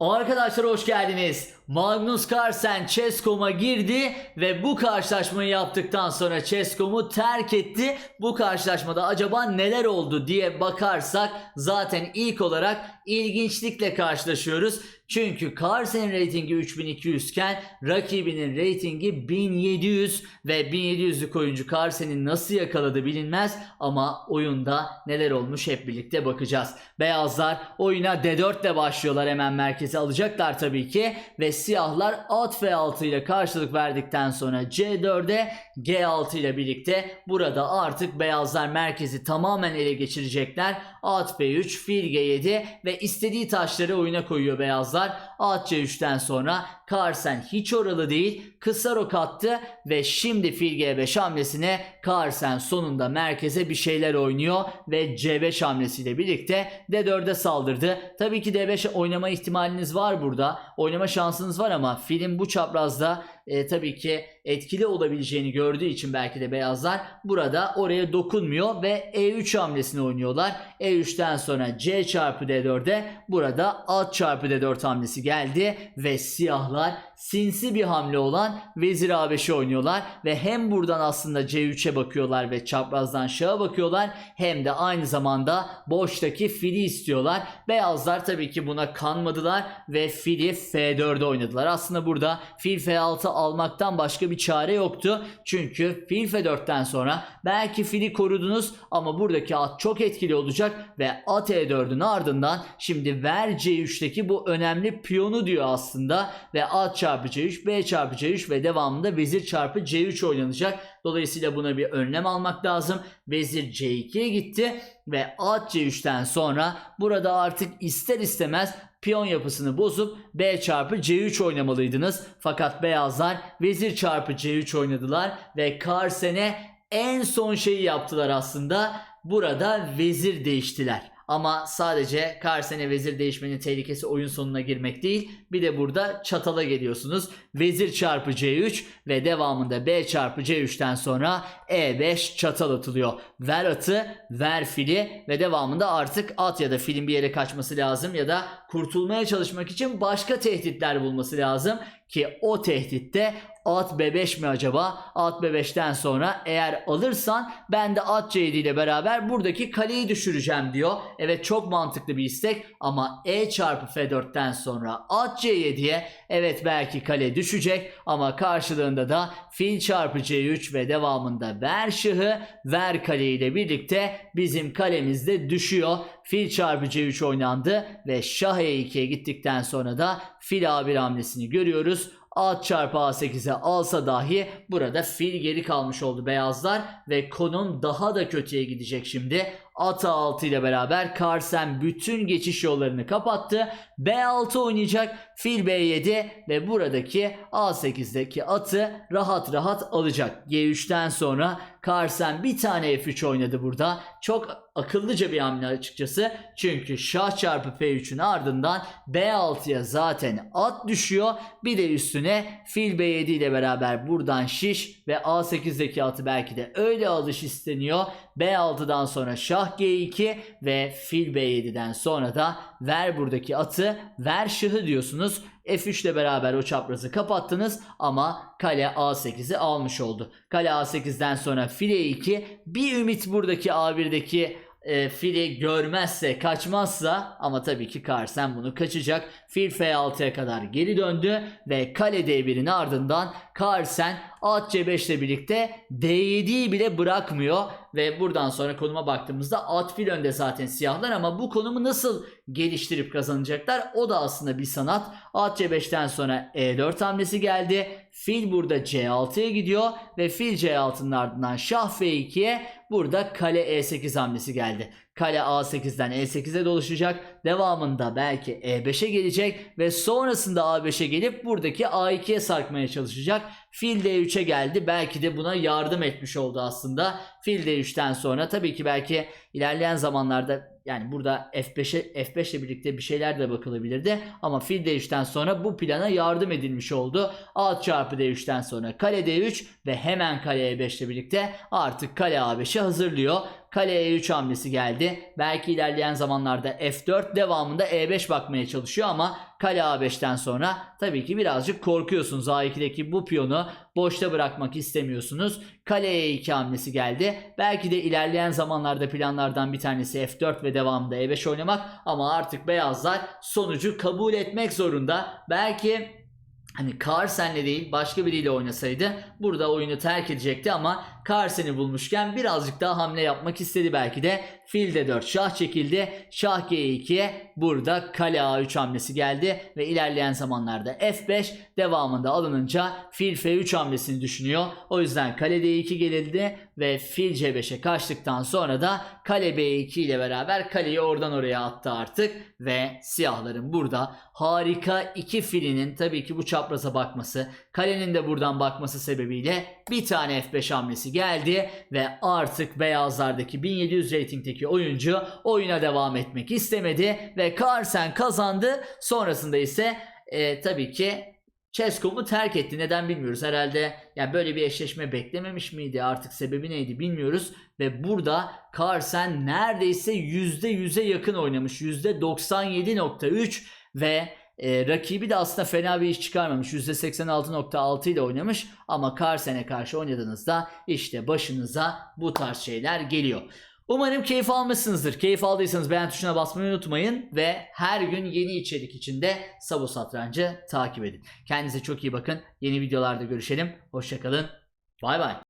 Arkadaşlar hoş geldiniz. Magnus Carlsen Chess.com'a girdi ve bu karşılaşmayı yaptıktan sonra Chess.com'u terk etti. Bu karşılaşmada acaba neler oldu diye bakarsak zaten ilk olarak ilginçlikle karşılaşıyoruz. Çünkü Carlsen'in reytingi 3200 iken rakibinin reytingi 1700 ve 1700'lük oyuncu Carlsen'i nasıl yakaladı bilinmez ama oyunda neler olmuş hep birlikte bakacağız. Beyazlar oyuna D4 ile başlıyorlar hemen merkeze alacaklar tabii ki ve siyahlar at F6 ile karşılık verdikten sonra C4'e G6 ile birlikte burada artık beyazlar merkezi tamamen ele geçirecekler. At B3, fil G7 ve istediği taşları oyuna koyuyor beyazlar. At C3'ten sonra Carlsen hiç oralı değil. Kısa rok attı ve şimdi fil G5 hamlesine Carlsen sonunda merkeze bir şeyler oynuyor ve C5 hamlesiyle birlikte D4'e saldırdı. Tabii ki D5 oynama ihtimaliniz var burada. Oynama şansınız var ama filin bu çaprazda e, tabii ki etkili olabileceğini gördüğü için belki de beyazlar burada oraya dokunmuyor ve E3 hamlesini oynuyorlar. E3'ten sonra C çarpı D4'e burada at çarpı D4 hamlesi geldi ve siyahlar sinsi bir hamle olan vezir A5'i oynuyorlar ve hem buradan aslında C3'e bakıyorlar ve çaprazdan şaha bakıyorlar hem de aynı zamanda boştaki fili istiyorlar. Beyazlar tabii ki buna kanmadılar ve fili F4'e oynadılar. Aslında burada fil F6 almaktan başka bir çare yoktu. Çünkü fil F4'ten sonra belki fili korudunuz ama buradaki at çok etkili olacak ve at E4'ün ardından şimdi ver C3'teki bu önemli piyonu diyor aslında ve at çarpı C3, B çarpı C3 ve devamında vezir çarpı C3 oynanacak. Dolayısıyla buna bir önlem almak lazım. Vezir C2'ye gitti ve at C3'ten sonra burada artık ister istemez piyon yapısını bozup B çarpı C3 oynamalıydınız. Fakat beyazlar vezir çarpı C3 oynadılar ve Carlsen'e en son şeyi yaptılar aslında. Burada vezir değiştiler. Ama sadece Carlsen'e vezir değişmenin tehlikesi oyun sonuna girmek değil. Bir de burada çatala geliyorsunuz. Vezir çarpı C3 ve devamında B çarpı C3'ten sonra E5 çatal atılıyor. Ver atı, ver fili ve devamında artık at ya da filin bir yere kaçması lazım ya da kurtulmaya çalışmak için başka tehditler bulması lazım ki o tehditte at B5 mi acaba? At B5'ten sonra eğer alırsan ben de at C7 ile beraber buradaki kaleyi düşüreceğim diyor. Evet çok mantıklı bir istek ama E çarpı F4'ten sonra at C7'ye evet belki kale düşecek ama karşılığında da fil çarpı C3 ve devamında ver şahı ver kale ile birlikte bizim kalemiz de düşüyor. Fil çarpı C3 oynandı ve şah E2'ye gittikten sonra da fil A1 hamlesini görüyoruz. At çarpı A8'e alsa dahi burada fil geri kalmış oldu beyazlar ve konum daha da kötüye gidecek şimdi. At A6 ile beraber Carlsen bütün geçiş yollarını kapattı. B6 oynayacak fil B7 ve buradaki A8'deki atı rahat rahat alacak. G3'ten sonra Carlsen bir tane F3 oynadı burada. Çok akıllıca bir hamle açıkçası. Çünkü şah çarpı F3'ün ardından B6'ya zaten at düşüyor. Bir de üstüne fil B7 ile beraber buradan şiş ve A8'deki atı belki de öyle alış isteniyor. B6'dan sonra şah G2 ve fil B7'den sonra da ver buradaki atı ver şahı diyorsunuz. F3 ile beraber o çaprazı kapattınız ama kale A8'i almış oldu. Kale A8'den sonra file 2 bir ümit buradaki A1'deki e, fili görmezse kaçmazsa ama tabii ki Carlsen bunu kaçacak. Fil F6'ya kadar geri döndü ve kale D1'in ardından Carlsen at C5 ile birlikte D7'yi bile bırakmıyor ve buradan sonra konuma baktığımızda at fil önde zaten siyahlar ama bu konumu nasıl geliştirip kazanacaklar o da aslında bir sanat. At C5'ten sonra E4 hamlesi geldi. Fil burada C6'ya gidiyor ve fil C6'nın ardından şah F2'ye burada kale E8 hamlesi geldi. Kale A8'den E8'e dolaşacak. Devamında belki E5'e gelecek ve sonrasında A5'e gelip buradaki A2'ye sarkmaya çalışacak. Fil D3'e geldi. Belki de buna yardım etmiş oldu aslında. Fil D3'ten sonra tabii ki belki ilerleyen zamanlarda yani burada F5'e F5 ile birlikte bir şeyler de bakılabilirdi. Ama fil D3'ten sonra bu plana yardım edilmiş oldu. At çarpı D3'ten sonra kale D3 ve hemen kale E5 ile birlikte artık kale A5'i hazırlıyor. Kale E3 hamlesi geldi. Belki ilerleyen zamanlarda F4 devamında E5 bakmaya çalışıyor ama kale A5'ten sonra tabii ki birazcık korkuyorsunuz. A2'deki bu piyonu boşta bırakmak istemiyorsunuz. Kale E2 hamlesi geldi. Belki de ilerleyen zamanlarda planlardan bir tanesi F4 ve devamında E5 oynamak ama artık beyazlar sonucu kabul etmek zorunda. Belki Hani Carlsen'le değil başka biriyle oynasaydı burada oyunu terk edecekti ama Carlsen'i bulmuşken birazcık daha hamle yapmak istedi belki de. Fil D4 şah çekildi. Şah G2'ye burada kale A3 hamlesi geldi ve ilerleyen zamanlarda F5 devamında alınınca fil F3 hamlesini düşünüyor. O yüzden kale D2 gelildi ve fil C5'e kaçtıktan sonra da kale B2 ile beraber kaleyi oradan oraya attı artık ve siyahların burada harika iki filinin tabii ki bu çapraza bakması, kalenin de buradan bakması sebebiyle bir tane F5 hamlesi geldi ve artık beyazlardaki 1700 reytingdeki oyuncu oyuna devam etmek istemedi ve Carlsen kazandı. Sonrasında ise e, tabii ki Chescom'u terk etti. Neden bilmiyoruz. Herhalde yani böyle bir eşleşme beklememiş miydi? Artık sebebi neydi bilmiyoruz. Ve burada Carlsen neredeyse %100'e yakın oynamış. %97.3 ve e, rakibi de aslında fena bir iş çıkarmamış. %86.6 ile oynamış ama Carlsen'e karşı oynadığınızda işte başınıza bu tarz şeyler geliyor. Umarım keyif almışsınızdır. Keyif aldıysanız beğen tuşuna basmayı unutmayın ve her gün yeni içerik için de Sabo Satrancı takip edin. Kendinize çok iyi bakın. Yeni videolarda görüşelim. Hoşçakalın. Bay bay.